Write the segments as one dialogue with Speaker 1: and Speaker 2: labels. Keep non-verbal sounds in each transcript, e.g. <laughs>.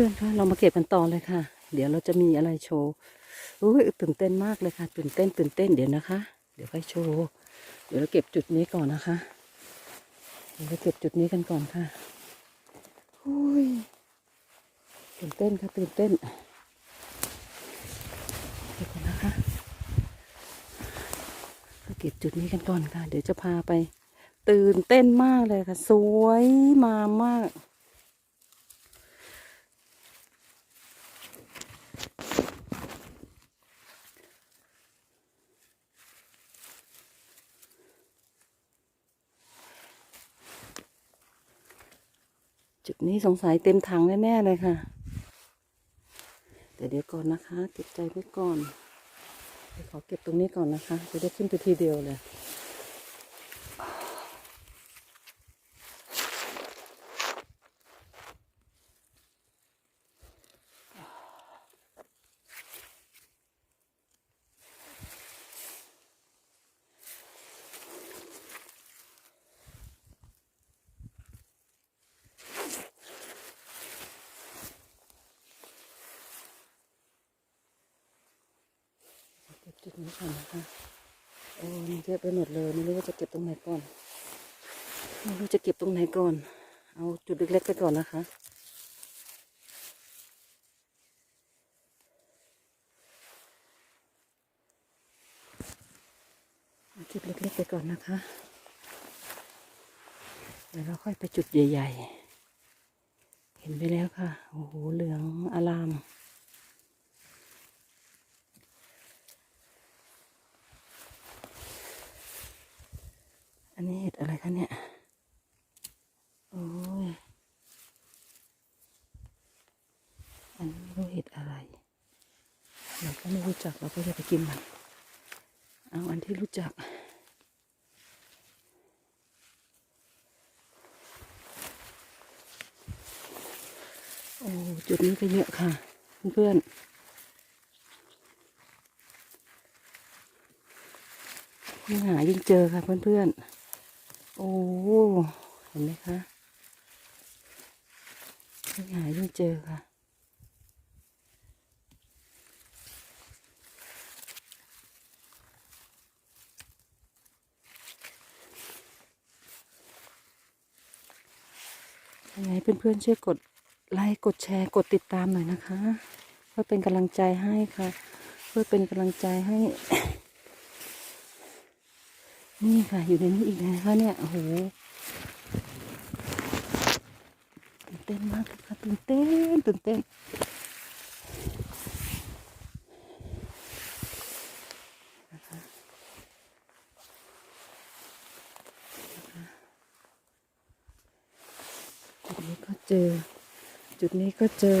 Speaker 1: พื่อนๆคะเรามาเก็บกันต่อเลยค่ะ เดี๋ยวเราจะมีอะไรโชว์อุ้ยตื่นเต้นมากเลยค่ะ ตื่นเต้นตื่นเต้นเดี๋ยวนะคะ เดี๋ยวค่อยโชว์เดี๋ยวเราเก็บจุดนี้ก่อนนะคะเดี๋ยวเราเก็บจุดนี้กันก่อนค่ะอุ้ยตื่นเต้นค่ะตื่นเต้นเดี๋ยวก่อนนะคะเราเก็บจุดนี้กันก่อนค่ะ เดี๋ยวจะพาไป ตื่นเต้นมากเลยค่ะ สวยมามาก นี่สงสัยเต็มถังแน่ๆเลยค่ะ แต่เดี๋ยวก่อนนะคะ เก็บใจไว้ก่อนขอเก็บตรงนี้ก่อนนะคะ จะได้ขึ้นไปทีเดียวเลย เก็บจุดนี้ก่อนนะคะ โอ้มันเยอะไปหมดเลย ไม่รู้ว่าจะเก็บตรงไหนก่อน ไม่รู้จะเก็บตรงไหนก่อน เล็กๆไปก่อนนะคะ จุดเล็กๆไปก่อนนะคะ เดี๋ยวเราค่อยไปจุดใหญ่ ๆ เห็นไปแล้วค่ะ โอ้โห เหลืองอลามอันนี้เห็ดอะไรคะเนี่ย โอ้ย อันนี้ไม่รู้เห็ดอะไร เราก็ไม่รู้จักเราก็จะไปกินมันเอาอันที่รู้จัก โอ้จุดนี้ก็เยอะค่ะ เพื่อนๆยิ่งหายิ่งเจอค่ะเพื่อนๆ โอ้ เห็นไหมคะยิ่งหายิ่งเจอค่ะ ยังไงเพื่อนๆช่วยกดไลค์กดแชร์กดติดตามหน่อยนะคะ เพื่อเป็นกำลังใจให้ค่ะ เพื่อเป็นกำลังใจให้ นี่ค่ะ อยู่ในนี้อีกนะคะเนี่ยโอ้โหตื่นเต้นมากค่ะตื่นเต้นตื่นเต้นนะคะจุดนี้ก็เจอ จุ ดนี้ก็เจอ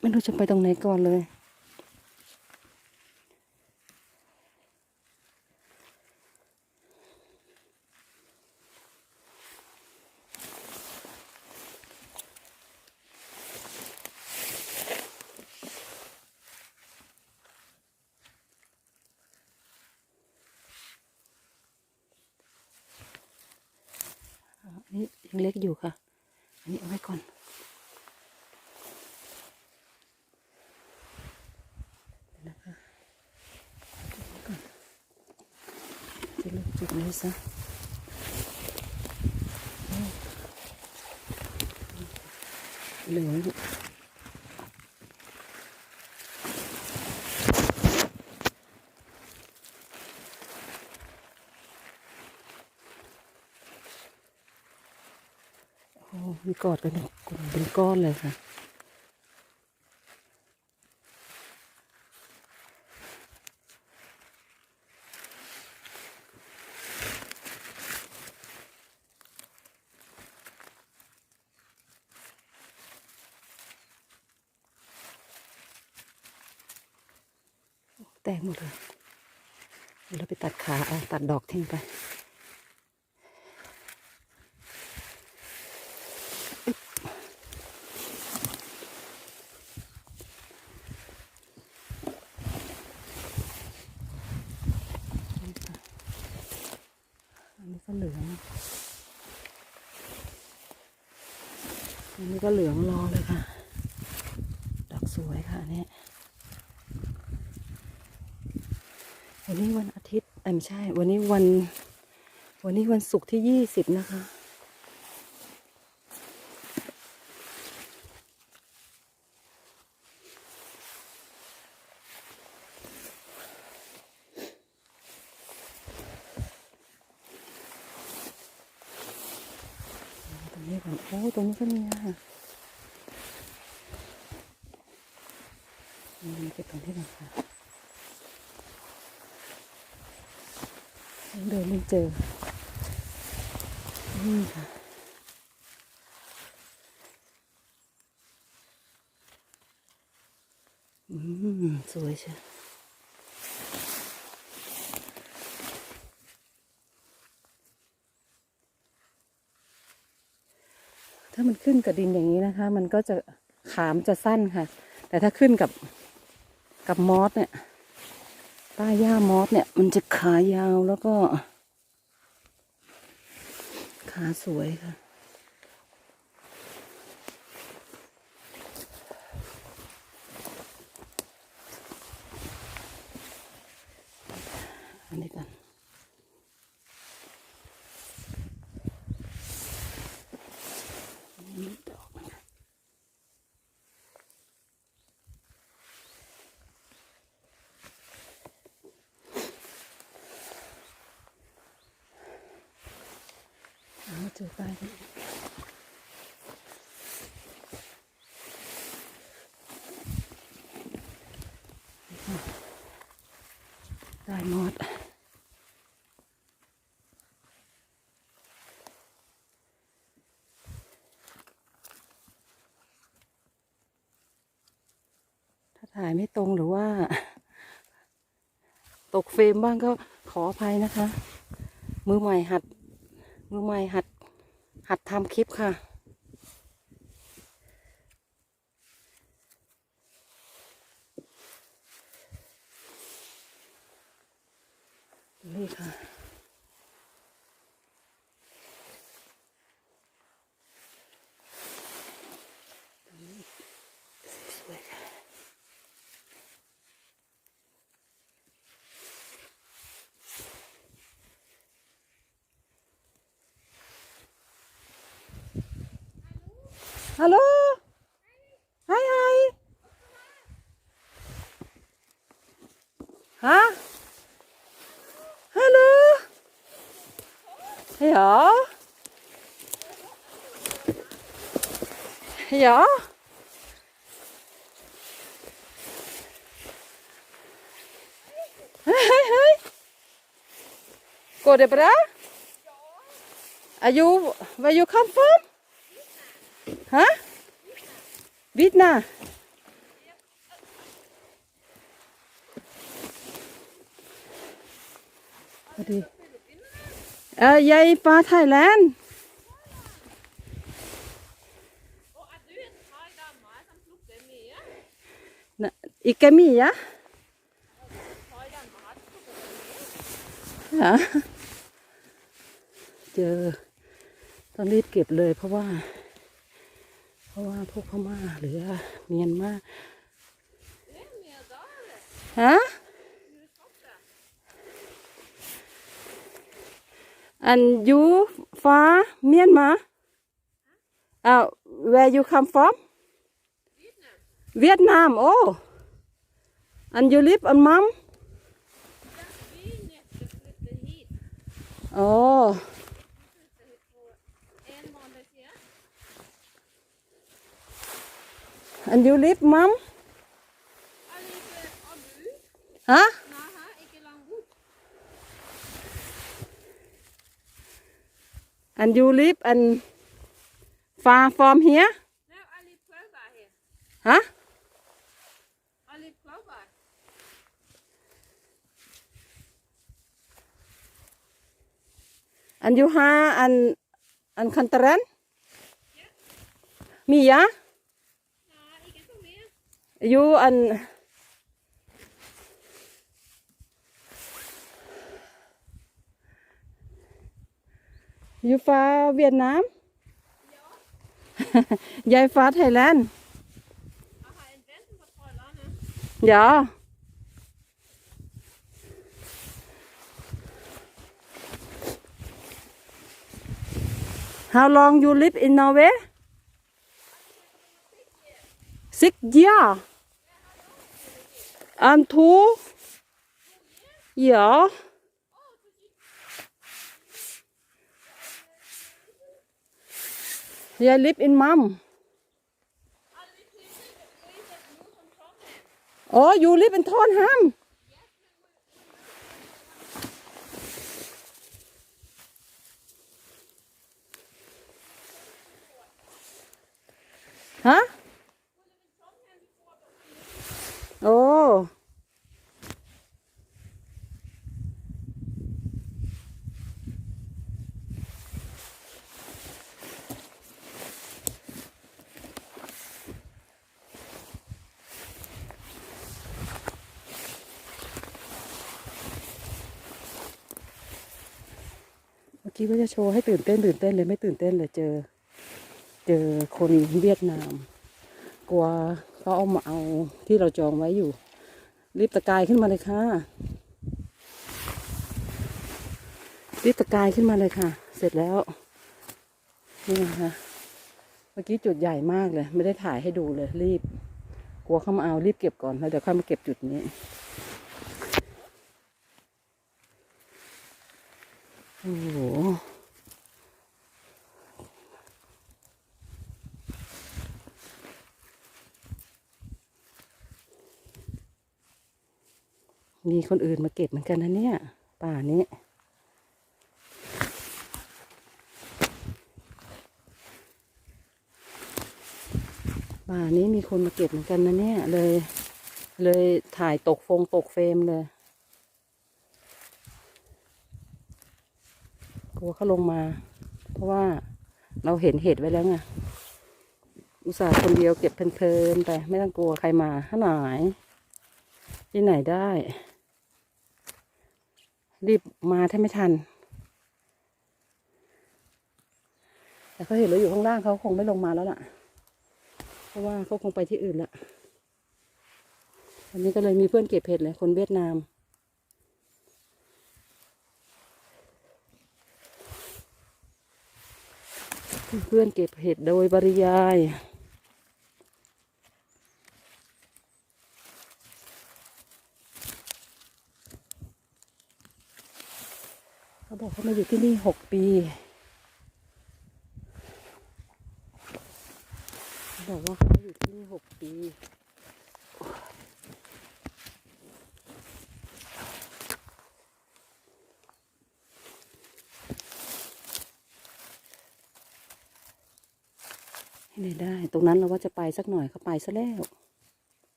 Speaker 1: ไม่รู้จะไปตรงไหนก่อนเลยนนี้ยังเล็กอยู่ค่ะ นนี้เอาไว้ก่อนเดี๋ยวนะคะจุดก่อนจะเลือกจุดนี้ซะเหลืองอยู่โอ้มี กอดกันเป็นก้อนเลยค่ะแตกหมดเลยเดี๋ยวเราไปตัดขาเอาตัดดอกทิ้งไปอึ๊บนี่ค่ะอันนี้ก็เหลือง อันนี้ก็เหลืองรอเลยค่ะ ดอกสวยค่ะอันนี่ วันนี้วันอาทิตย์ไม่ใช่ วันนี้วัน วันนี้วันศุกร์ที่ยี่สิบนะคะ ตรงนี้ก่อนโอ้ตรงนี้ก็มีอะนี่เก็บตรงนี้ก่อนค่ะยัง เดินไม่เจอ นี่ค่ะ อืม สวยใช่ถ้ามันขึ้นกับดินอย่างนี้นะคะ มันก็จะขามจะสั้นค่ะ แต่ถ้าขึ้นกับกับมอสเนี่ยใต้หญ้ามอสเนี่ย มันจะขายาวแล้วก็ ขาสวยค่ะ อันนี้กันนี่ดอกนะคะเอาเจอป้ายนี้ ได้หมดถ้าถ่ายไม่ตรงหรือว่า ตกเฟรมบ้างก็ขออภัยนะคะ มือใหม่หัด มือใหม่หัด หัดทำคลิปค่ะ Hello? Hi, hi. Huh? Hello? yeah Ja? Hei, hei. Går det bra? Are you, where you come from? ฮะบิดนาพอดีเอ่
Speaker 2: อยายปลาไท
Speaker 1: ยแล
Speaker 2: นด์อีก
Speaker 1: แกมียะอะเจอต้องรีบเก็บเลยเพราะว่า เพราะว่าพวกพม่าหรือเมียนมาฮะอันยูฟ้าเมียนมาอ่า where you come from
Speaker 2: Vietnam.
Speaker 1: เวียดนาม โอ้ อันยูลิฟอันมัม
Speaker 2: Ja, vi nettopp flyttet hit.
Speaker 1: โอ้
Speaker 2: Flyttet hit for en måned siden.
Speaker 1: อันยูลิฟมัม
Speaker 2: Jeg liker Abu.
Speaker 1: ฮะ
Speaker 2: Naha, ikke langt bort.
Speaker 1: อันยูลิฟอัน far from here
Speaker 2: No, I live close by here.
Speaker 1: ฮะ
Speaker 2: I live close by.
Speaker 1: อันยูฮาอันอั ยูอัน ยูฟ้าเวียดนาม
Speaker 2: Ja.
Speaker 1: ยายฟ้าไทยแลนด์
Speaker 2: Aha, en venten på trollene.
Speaker 1: เดี๋ยว <laughs> How long you live in Norway? Six year. And two? Yeah. Yeah, live in mom. Oh, you live in Trondheim? Hả? Ồ. มื่อกี้ว่าจะโชว์ให้ตื่นเต้นตื่นเต้นเลยไม่ตื่นเต้นเลยเจอ เจอคนเวียดนาม กลัว เขาเอามาเอาที่เราจองไว้อยู่ รีบตะกายขึ้นมาเลยค่ะ รีบตะกายขึ้นมาเลยค่ะ เสร็จแล้ว นี่นะคะ เมื่อกี้จุดใหญ่มากเลย ไม่ได้ถ่ายให้ดูเลยรีบ กลัวเข้ามาเอารีบเก็บก่อนแล้วเดี๋ยวค่อยมาเก็บจุดนี้โอ้โห มีคนอื่นมาเก็บเหมือนกันนะเนี่ย ป่านี้ ป่านี้มีคนมาเก็บเหมือนกันนะเนี่ย เลย เลยถ่ายตกฟงตกเฟรมเลย กลัวเขาลงมา เพราะว่าเราเห็นเหตุไว้แล้วไงอุตส่าห์คนเดียวเก็บเพลินๆไปไม่ต้องกลัวใครมาข้าหนายที่ไหนได้ รีบมาถ้าไม่ทัน แต่เขาเห็นเราอยู่ข้างล่างเขาคงไม่ลงมาแล้วล่ะ เพราะว่าเขาคงไปที่อื่นละวันนี้ก็เลยมีเพื่อนเก็บเห็ดเลยคนเวียดนามเพื่อนเก็บเห็ดโดยปริยาย เขาบอกเขามาอยู่ที่นี่หกปีเขาบอกว่าเขาอยู่ที่นี่หกปีให้ไหนได้ ตรงนั้นเราว่าจะไปสักหน่อยเขาไปซะแล้ว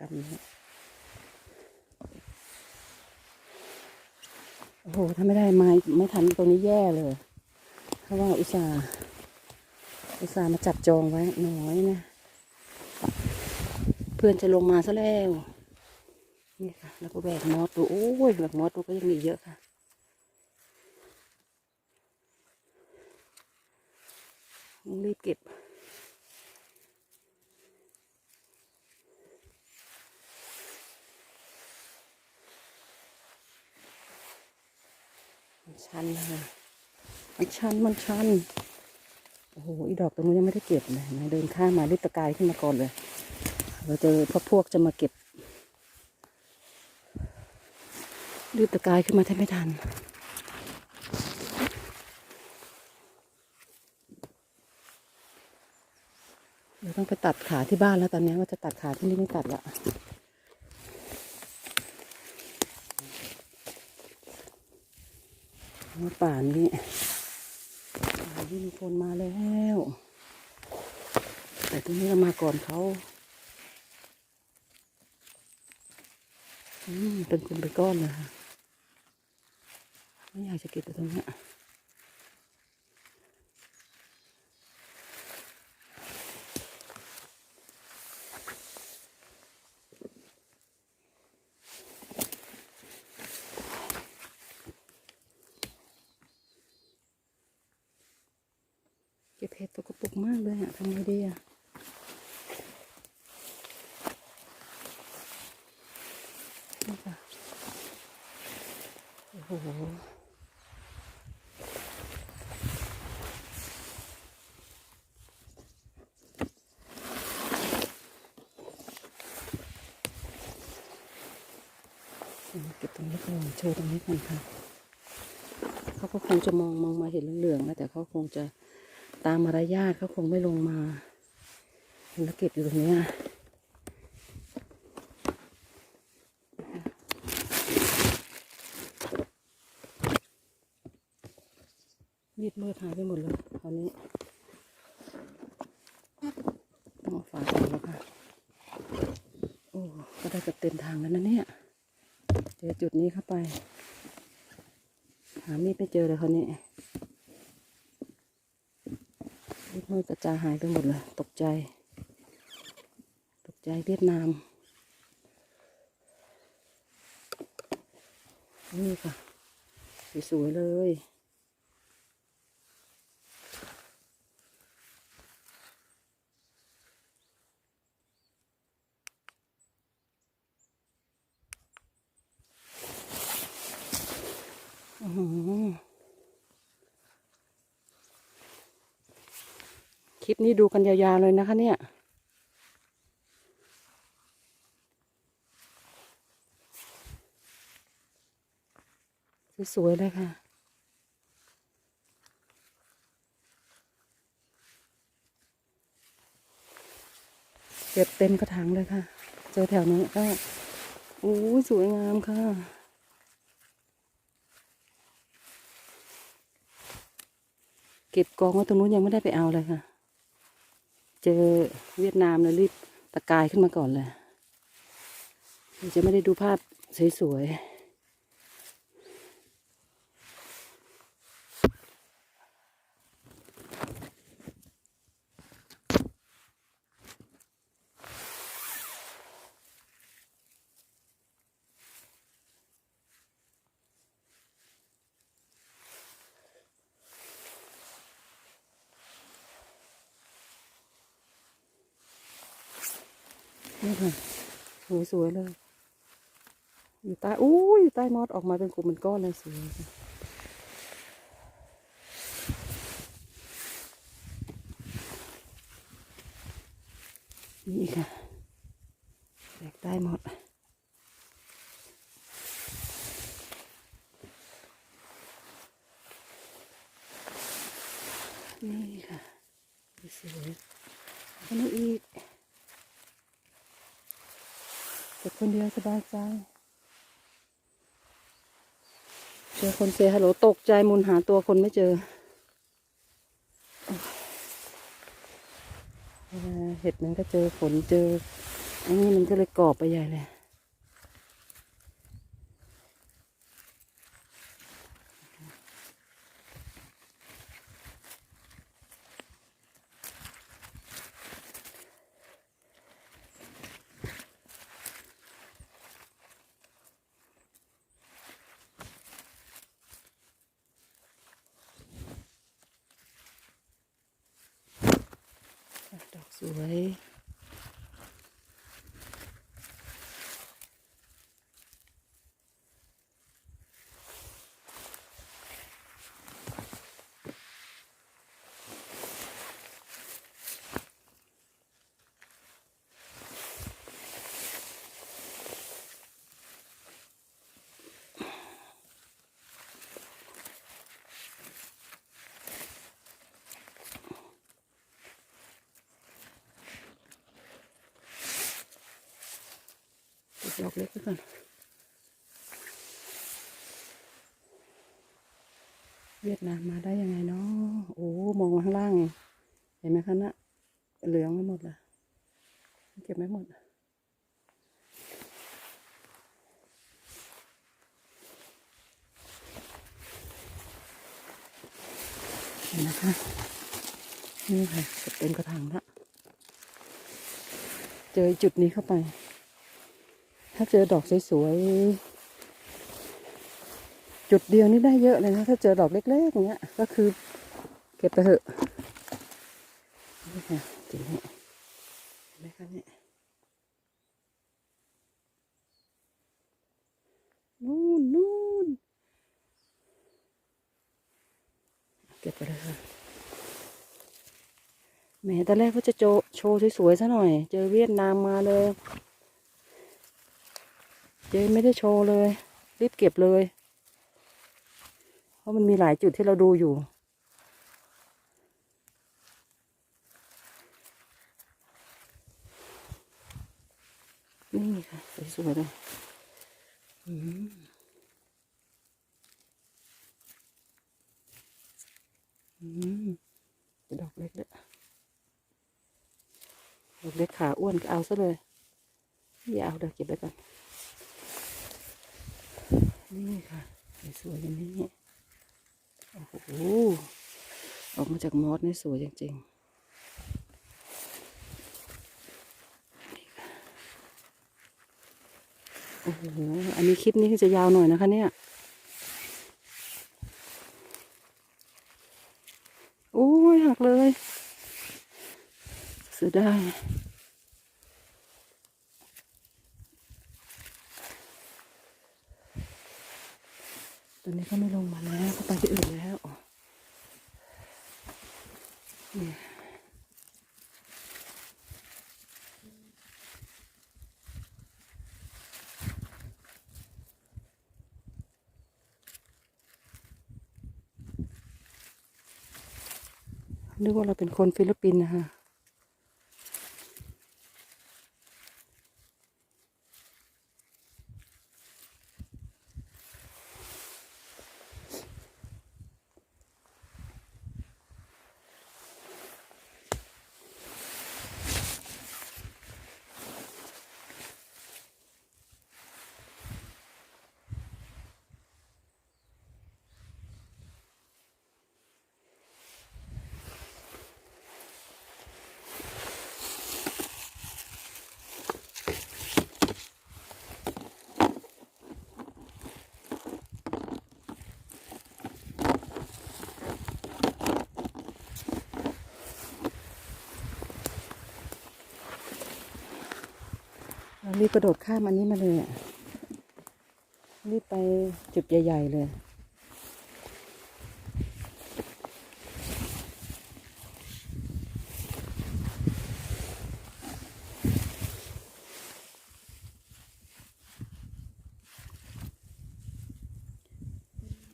Speaker 1: กันนะโอ้โห ถ้าไม่ได้ไม้ไม่ทันตรงนี้แย่เลย เพราะว่าอุตส่าห์อุตส่าห์มาจับจองไว้น้อยนะ เพื่อนจะลงมาซะแล้วนี่ค่ะ แล้วก็แบกมอสดูโอ้ยแบกมอสดูก็ยังมีเยอะค่ะ ต้องรีบเก็บมันชันนะคะมันชันมันชัน โอ้โหอีดอกตรงนู้นยังไม่ได้เก็บเลยนะเดินข้ามมารีบตะกายขึ้นมาก่อนเลย เราเจอพวกพวกจะมาเก็บรีบตะกายขึ้นมาแทบไม่ทันเดี๋ยวต้องไปตัดขาที่บ้านแล้วตอนนี้ว่าจะตัดขาที่นี่ไม่ตัดละว่าป่านนี้ นี่มีคนมาแล้ว แต่ตรงนี้เรามาก่อนเขาอืมเป็นกลุ่มเป็นก้อนเลยค่ะไม่อยากจะเก็บไปตรงนี้ย มากเลยอะทำไงดีอะนี่ค่ะโอ้โห เก็บตรงนี้ก่อนโชว์ตรงนี้ก่อนค่ะ เขาก็คงจะมองมองมาเห็นเหลืองๆนะแต่เขาคงจะตามมารยาทเขาคงไม่ลงมาแล้วเก็บอยู่ตรงนี้ยมีดมืดหายไปหมดเลยคราวนี้ต้องเอาฝาใส่แล้วค่ะ โอ้ ก็ได้กับเต็มทางแล้วนะ จุดนี้เข้าไป หามีดไม่เจอเลยคนนี้มีดมือกระจายหายไปหมดเลย ตกใจ ตกใจเวียดนาม นี่ค่ะ สวยๆเลย อื้อหือค ลิปนี้ดูกันยาวๆเลยนะคะเนี่ย สวยๆเลยค่ะเก็บเต็มกระถางเลยค่ะ เจอแถวนี้ก็โอ้สวยงามค่ะ เก็บกองไว้ตรงนู้นยังไม่ได้ไปเอาเลยค่ะ เจอเวียดนามเลยรีบตะกายขึ้นมาก่อนเลยจะไม่ได้ดูภาพสวยๆนี่ค่ะ สวยๆเลย อยู่ใต้อู้ยอยู่ใต้มอสออกมาเป็นกลุ่มเป็นก้อนเลยสวยนี่ค่ะแตกได้หมดนี่ค่ะสวยอันนี้อีก เก็บคนเดียวสบายใจเจอคนเซฮัลโหลตกใจมุนหาตัวคนไม่เจอเวลาเห็ดมันก็เจอฝนเจออันนี้มันก็เลยกรอบไปใหญ่เลย ดอ ดอกเล็กไว้ก่อนเวียดนามมาได้ยังไงเนาะโอ้มองข้างล่าง เห็นไหมคะนะ เหลืองไม่หมดเลยเก็บไม่หมดเห็นนะคะ นี่ค่ะเก็บเต็มกระถางละ เจอจุดนี้เข้าไป ถ้าเจอดอกสวยๆ จุดเดียวนี่ได้เยอะเลยนะ ถ้าเจอดอกเล็กๆอย่างเงี้ย ก็คือเก็บไปเถอะนี่ค่ะจีเห็นไหมคะเนี่ยนู่นนู่นเก็บไปเลยค่ะแหมตอนแรกว่าจะโชว์สวยๆซะหน่อย เจอเวียดนามมาเลย เจไม่ได้โชว์เลย รีบเก็บเลย เพราะมันมีหลายจุดที่เราดูอยู่ นี่ค่ะสวยๆเลยอืมอืมดอกเล็กด้วยดอกเล็กขาอ้วนก็เอาซะเลยอย่าเอาเดี๋ยวเก็บไว้ก่อน นี่ค่ะสวยๆอย่างนี้โอ้โหออกมาจากมอสนี่สวยจริงๆโอ้โห อันนี้คลิปนี้จะยาวหน่อยนะคะเนี่ย โอ้ยหักเลย เสียดาย นี้ก็ไม่ลงมาแล้วก็ไปที่อื่นแล้วเนี่ยนึกว่าเราเป็นคนฟิลิปปินส์นะคะ รีบกระโดดข้ามอันนี้มาเลยอะรีบไปจุดใหญ่ ๆ เลย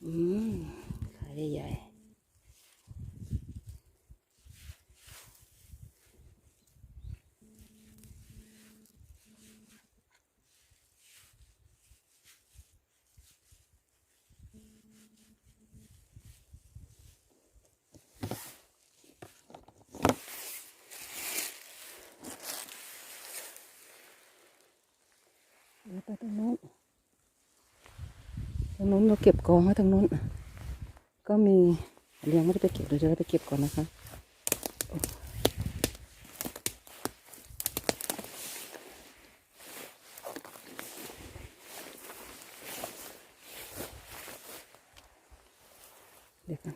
Speaker 1: อืม ขาใหญ่ๆ เดี๋ยวไปตรงนู้น ตรงนู้นเราเก็บกองไว้ตรงนู้น ก็มีเลี้ยงไม่ได้ไปเก็บเลยเดี๋ยวเราไปเก็บก่อนนะคะเดี๋ยวกัน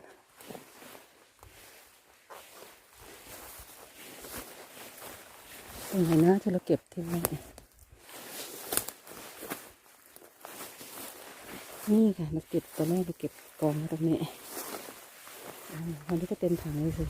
Speaker 1: ตรงไหนนะที่เราเก็บทิ้งไว้ นี่ค่ะเราเก็บตอนแรกเราเก็บกองตรงนี้อ่วันนี้ก็เต็มถังเลยสิ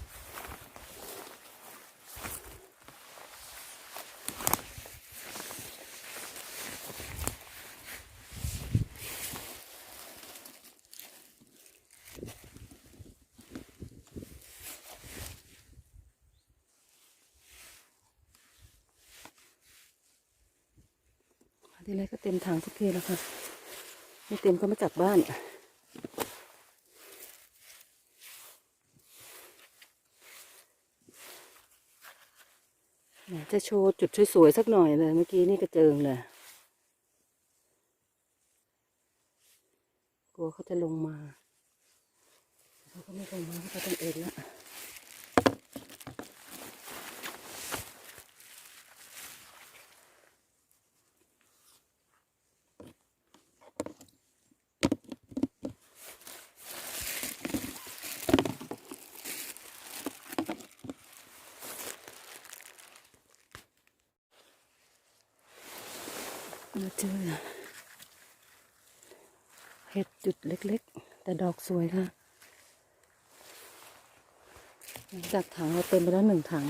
Speaker 1: ทีแรกก็เต็มถังทุกทีแล้วค่ะ ไม่เต็มก็มาจากบ้าน จะโชว์จุดสวยๆสักหน่อยเลย เมื่อกี้นี่กระเจิงเลยกลัวเขาจะลงมาเขาก็ไม่ลงมาเขาต้องเอ็นละ มาเจอเห็ดจุดเล็กๆ แต่ด อกสวยค่ะหลังจากถังเราเต็มไปแล้วหนึ่งถัง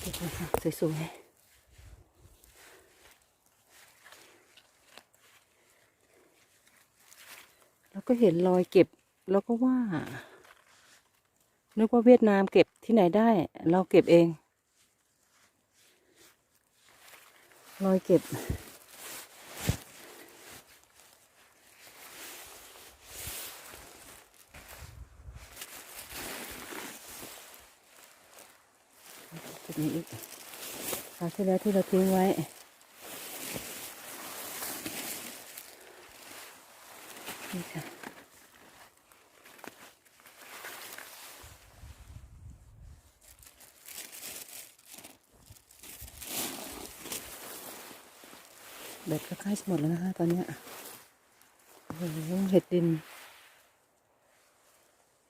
Speaker 1: เก็บเลยค่ะสวยๆแล้วก็เห็นรอยเก็บ แล้วก็ว่า นึกว่าเวียดนามเก็บที่ไหนได้ เราเก็บเอง รอยเก็บจุดนี้อีกคราวที่แล้วที่เราทิ้งไว้นี่ค่ะ แบตก็ใกล้จะหมดแล้วนะคะตอนเนี้ยโอ้โหเห็ดดิน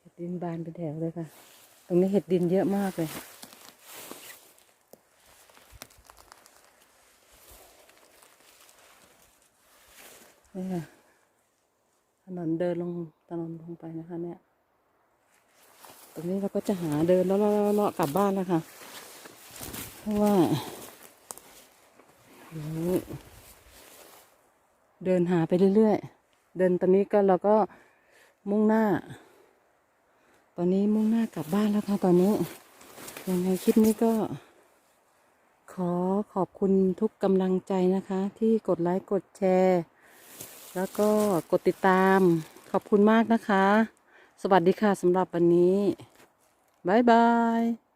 Speaker 1: เห็ดดินบานเป็นแถวเลยค่ะ ตรงนี้เห็ดดินเยอะมากเลย นี่ค่ะถนนเดินลงถนนลงไปนะคะเนี่ย ตรงนี้เราก็จะหาเดินแล้วเลาะๆกลับบ้านแล้วค่ะ เพราะว่าเดี๋ย เดินหาไปเรื่อยๆ เดินตอนนี้ก็เราก็มุ่งหน้า ตอนนี้มุ่งหน้ากลับบ้านแล้วค่ะตอนนี้ ยังไงคลิปนี้ก็ ขอขอบคุณทุกกำลังใจนะคะ ที่กดไลค์กดแชร์ แล้วก็กดติดตาม ขอบคุณมากนะคะ สวัสดีค่ะสำหรับวันนี้ บ๊ายบาย